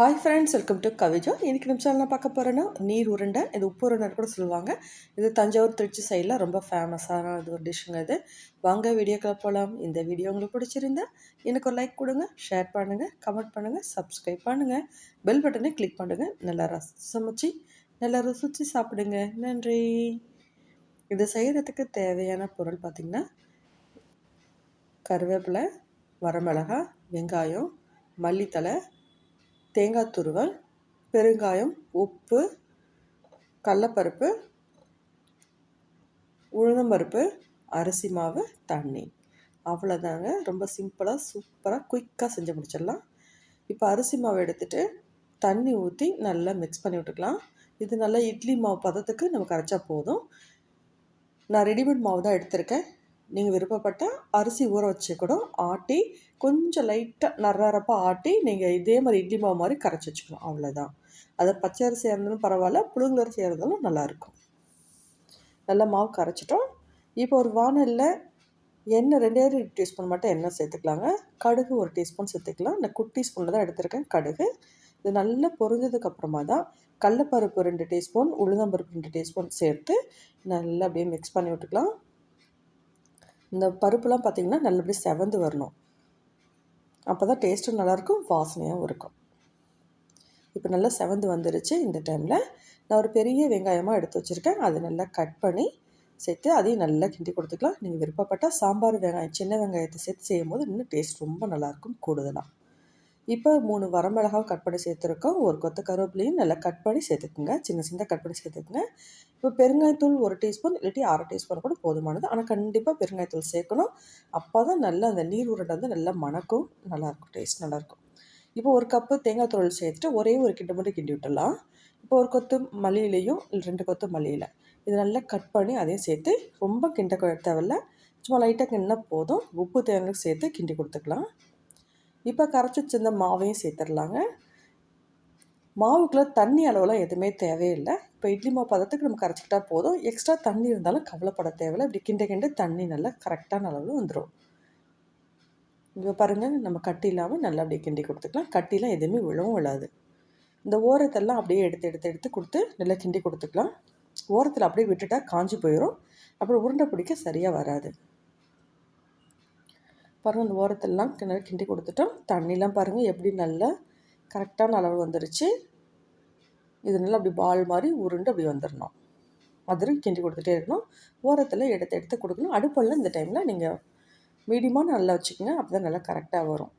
Hi friends welcome to Kavija இன்றைக்கி நம்ம சேனலில் பார்க்க போகிறேன்னா நீர் உருண்டை இது உப்பு உருண்டை கூட சொல்லுவாங்க. இது தஞ்சாவூர் திருச்சி சைடில் ரொம்ப ஃபேமஸான இது ஒரு டிஷ்ஷுங்க இது. வாங்க வீடியோக்களை போகலாம் இந்த வீடியோ உங்களுக்கு பிடிச்சிருந்தா எனக்கு ஒரு லைக் கொடுங்க ஷேர் பண்ணுங்கள் கமெண்ட் பண்ணுங்கள் சப்ஸ்கிரைப் பண்ணுங்கள் பெல் பட்டனை கிளிக் பண்ணுங்கள் நல்லா ரச சமைச்சி நல்லா ருசிச்சு சாப்பிடுங்க. நன்றி. இது செய்கிறதுக்கு தேவையான பொருள் பார்த்திங்கன்னா கருவேப்பிலை வரமிளகா வெங்காயம் மல்லித்தலை தேங்காய் துருவல் பெருங்காயம் உப்பு கடலப்பருப்பு உளுந்தம்பருப்பு அரிசி மாவு தண்ணி. அவ்வளோதாங்க ரொம்ப சிம்பிளாக சூப்பராக குயிக்காக செஞ்சு முடிச்சிடலாம். இப்போ அரிசி மாவு எடுத்துகிட்டு தண்ணி ஊற்றி நல்லா மிக்ஸ் பண்ணி விட்டுக்கலாம். இது நல்லா இட்லி மாவு பதத்துக்கு நம்ம கரைச்சா போதும். நான் ரெடிமேட் மாவு தான் எடுத்திருக்கேன். நீங்கள் விருப்பப்பட்டால் அரிசி ஊற வச்சு கூட ஆட்டி கொஞ்சம் லைட்டாக நரப்பாக ஆட்டி நீங்கள் இதே மாதிரி இட்லி மாவு மாதிரி கரைச்சி வச்சுக்கணும். அவ்வளோதான் அதை பச்சை அரிசியாக இருந்தாலும் பரவாயில்ல புழுங்கரிசியாக இருந்தாலும் நல்லாயிருக்கும் நல்லா மாவு கரைச்சிட்டோம். இப்போ ஒரு வானலில் எண்ணெய் ரெண்டே ரெண்டு டீஸ்பூன் மட்டும் எண்ணெய் சேர்த்துக்கலாங்க. கடுகு ஒரு டீஸ்பூன் சேர்த்துக்கலாம். இந்த குட்டி ஸ்பூனில் தான் எடுத்திருக்கேன் கடுகு. இது நல்லா பொரிஞ்சதுக்கப்புறமா தான் கடலப்பருப்பு ரெண்டு டீஸ்பூன் உளுந்தம்பருப்பு ரெண்டு டீஸ்பூன் சேர்த்து நல்லா அப்படியே மிக்ஸ் பண்ணி விட்டுக்கலாம். இந்த பருப்புலாம் பார்த்திங்கன்னா நல்லபடியாக செவந்து வரணும். அப்போ தான் டேஸ்ட்டும் நல்லாயிருக்கும் வாசனையாகவும் இருக்கும். இப்போ நல்லா செவந்து வந்துருச்சு இந்த டைமில் நான் ஒரு பெரிய வெங்காயமாக எடுத்து வச்சுருக்கேன். அதை நல்லா கட் பண்ணி சேர்த்து அதையும் நல்லா கிண்டி கொடுத்துக்கலாம். நீங்கள் விருப்பப்பட்டால் சாம்பார் வெங்காயம் சின்ன வெங்காயத்தை சேர்த்து செய்யும் போது இன்னும் டேஸ்ட் ரொம்ப நல்லாயிருக்கும் கூடுதலாக இப்போ மூணு வரமிளகாவை கட் பண்ணி சேர்த்துருக்கோம். ஒரு கொத்த கருவேப்பிலையும் நல்லா கட் பண்ணி சேர்த்துக்குங்க. சின்ன சின்ன கட் பண்ணி சேர்த்துக்குங்க. இப்போ பெருங்காயத்தூள் ஒரு டீஸ்பூன் இல்லாட்டி அரை டீஸ்பூன் கூட போதுமானது. ஆனால் கண்டிப்பாக பெருங்காயத்தூள் சேர்க்கணும். அப்போ தான் நல்லா அந்த நீர் உருண்டை வந்து நல்லா மணக்கும். நல்லாயிருக்கும் டேஸ்ட் நல்லாயிருக்கும் இப்போ ஒரு கப்பு தேங்காய் தூள் சேர்த்துட்டு ஒரே ஒரு கிட்ட மட்டும் கிண்டி விட்டுடலாம். இப்போ ஒரு கொத்து மல்லியிலையும் இல்லை ரெண்டு கொத்து மல்லியில். இது நல்லா கட் பண்ணி அதையும் சேர்த்து ரொம்ப கிண்ட தேவையில்ல. சும்மா லைட்டாக கிண்ணா போதும். உப்பு தேங்காய் சேர்த்து கிண்டி கொடுத்துக்கலாம். இப்போ கரைச்சி வச்சிருந்த மாவையும் சேர்த்துடலாங்க. மாவுக்குள்ளே தண்ணி அளவுலாம் எதுவுமே தேவையில்லை. இப்போ இட்லி மாவு பதத்துக்கு நம்ம கரைச்சிக்கிட்டா போதும். எக்ஸ்ட்ரா தண்ணி இருந்தாலும் கவலைப்பட தேவையில்லை. இப்படி கிண்ட கிண்ட தண்ணி நல்லா கரெக்டான அளவில் வந்துடும் இப்போ பாருங்கள் நம்ம கட்டி இல்லாமல் நல்லா அப்படியே கிண்டி கொடுத்துக்கலாம். கட்டிலாம் எதுவுமே விழவும் விழாது. இந்த ஓரத்தெல்லாம் அப்படியே எடுத்து எடுத்து எடுத்து கொடுத்து நல்லா கிண்டி கொடுத்துக்கலாம். ஓரத்தில் அப்படியே விட்டுட்டா காஞ்சி போயிடும் அப்புறம் உருண்டை பிடிக்க சரியாக வராது. பாருங்கள் அந்த ஓரத்திலலாம் கிணறு கிண்டி கொடுத்துட்டோம். தண்ணிலாம் பாருங்கள் எப்படி நல்லா கரெக்டான அளவு வந்துருச்சு. இது நல்லா அப்படி பால் மாதிரி உருண்டு அப்படி வந்துடணும் மதுரை கிண்டி கொடுத்துட்டே இருக்கணும். ஓரத்தில் எடுத்து எடுத்து கொடுக்கணும். அடுப்பெல்லாம் இந்த டைமில் நீங்கள் மீடியமாக நல்லா வச்சுக்கோங்க அப்போ தான் நல்லா கரெக்டாக வரும்.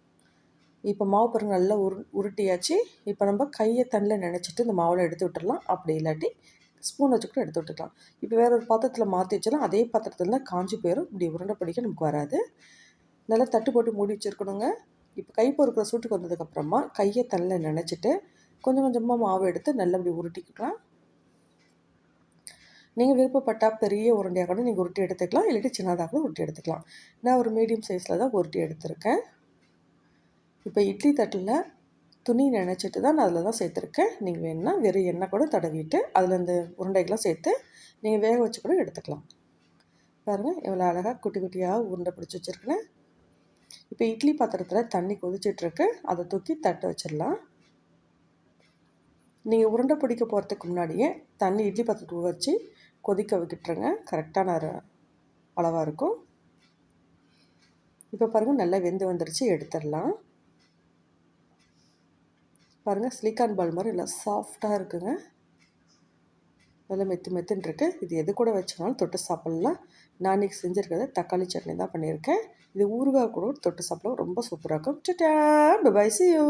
இப்போ மாவு பாருங்கள் நல்லா உரு உருட்டியாச்சு. இப்போ நம்ம கையை தண்ணியில் நினச்சிட்டு இந்த மாவில் எடுத்து விட்டுடலாம் அப்படி இல்லாட்டி ஸ்பூன் வச்சுக்கிட்டு எடுத்து விட்டுக்கலாம். இப்போ வேறு ஒரு பாத்திரத்தில் மாற்றி வச்சாலும் அதே பாத்திரத்தில் தான் காஞ்சி போயிடும் இப்படி உருண்டை பிடிக்க நமக்கு வராது. நல்லா தட்டு போட்டு மூடி வச்சுருக்கணுங்க. இப்போ கை பொறுக்கிற சூட்டுக்கு வந்ததுக்கப்புறமா கையை தண்ணில் நினச்சிட்டு கொஞ்சம் கொஞ்சமாக மாவு எடுத்து நல்லா அப்படி உருட்டிக்கலாம். நீங்கள் விருப்பப்பட்டால் பெரிய உருண்டையாக கூட நீங்கள் உருட்டி எடுத்துக்கலாம். இல்லாட்டி சின்னதாக கூட உருட்டி எடுத்துக்கலாம். நான் ஒரு மீடியம் சைஸில் தான் உருட்டி எடுத்திருக்கேன். இப்போ இட்லி தட்டில் துணி நினச்சிட்டு தான் நான் அதில் தான் சேர்த்துருக்கேன். நீங்கள் வேணுன்னா வெறும் எண்ணெய் கூட தடவிட்டு அதில் இந்த உருண்டைகள்லாம் சேர்த்து நீங்கள் வேக வச்சு கூட எடுத்துக்கலாம். பாருங்கள் எவ்வளோ அழகாக குட்டி குட்டியாக உருண்டை பிடிச்சி வச்சுருக்கேன். இப்போ இட்லி பாத்திரத்தில் தண்ணி கொதிச்சிட்ருக்கு. அதை தூக்கி தட்டு வச்சிடலாம். நீங்கள் உருண்டை பிடிக்க போகிறதுக்கு முன்னாடியே தண்ணி இட்லி பாத்திரத்துக்கு வச்சு கொதிக்க விட்டுருங்க. கரெக்டான அளவாக இருக்கும். இப்போ பாருங்கள் நல்லா வெந்து வந்துருச்சு. எடுத்துடலாம். பாருங்கள் ஸ்லீக்கான் பால் மாதிரி நல்லா சாஃப்டாக இருக்குங்க. நல்லா மெத்து மெத்துன்னு இருக்குது இது எது கூட வச்சாலும் தொட்டு சாப்பிட்லாம். நான் இன்றைக்கி செஞ்சுருக்கிறது தக்காளி சட்னி தான் பண்ணியிருக்கேன். இது ஊறுகாய் கூட தொட்டு சாப்பிட ரொம்ப சூப்பராக இருக்கும். டா பை சி யூ